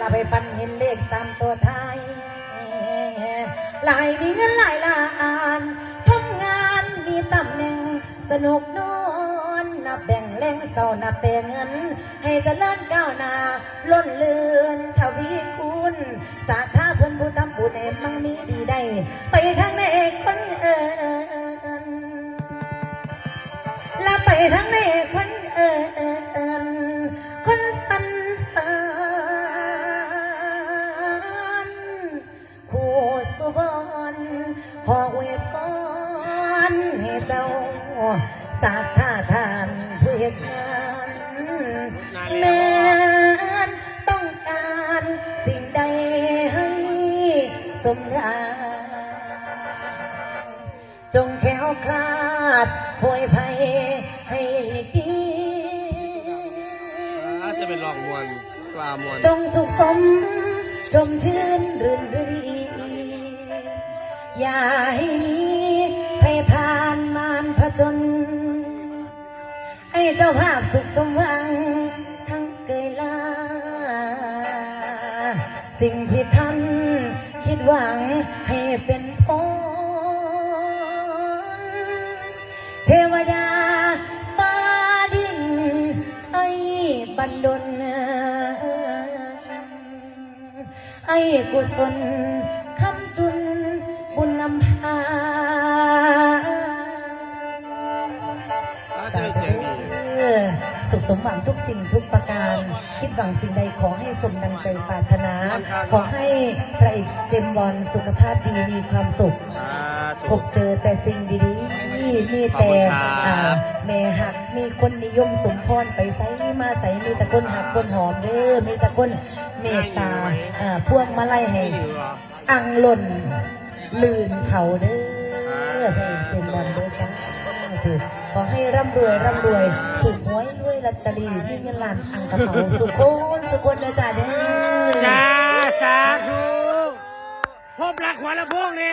ละไปฟันเห็นเลขสามตัวท้ายหลายมีเงินหลายล้านทำงานมีตำแหน่งสนุกนอนนับแบ่งแหล่งเศร้านับแต่เงิน ให้เจริญก้าวหน้าล้นเลือนทวีคุณ สาขาเพิ่นผู้ทำบุญให้มั่งมีดีได้ ไปทางไหนคนเอิญและไปทั้งใน สุวรรณขออวยพรให้เจ้าสาธาทานผู้เหตุงานแม้นต้องการสิ่งใดให้สมดาจงแขวคลาดโพยภัยให้ดีอาจจะเป็นลองมวนกว่ามวนจงสุขสม ชมชื่นรื่นรี อย่าให้มีภัยผ่านมารผจญให้เจ้าภาพสุขสมหวัง ทั้งเกยลา สิ่งที่ท่านคิดหวังให้เป็นผลเทวดาฟ้าดินให้บันดลให้กุศล เป็นเสียงดีเออสุขสมหวังทุกสิ่งทุกประการ คิดหวังสิ่งใดขอให้สมดังใจปรารถนา ขอให้พระเอกเจมส์บอลสุขภาพดีมีความสุข พบเจอแต่สิ่งดีๆมีแต่ขอบคุณครับอ่าแม่หักมีคนนิยมสมพรไปใส่มาใส่มีแต่คนหักคนหอมเด้อมีแต่คนเมตตาอ่าพวงมาไล่ให้อังหล่นลื่นเขาเด้อพระเอกเจมส์บอลเด้อซะถูกขอให้ร่ำรวยร่ำรวยถูกหวยรวยลอตเตอรี่มีเงินล้านอังกระเป๋าสุขคนสุขคนนะจ๊ะเด้อ จ้าสาธุพบรักหัวลำโพงนี่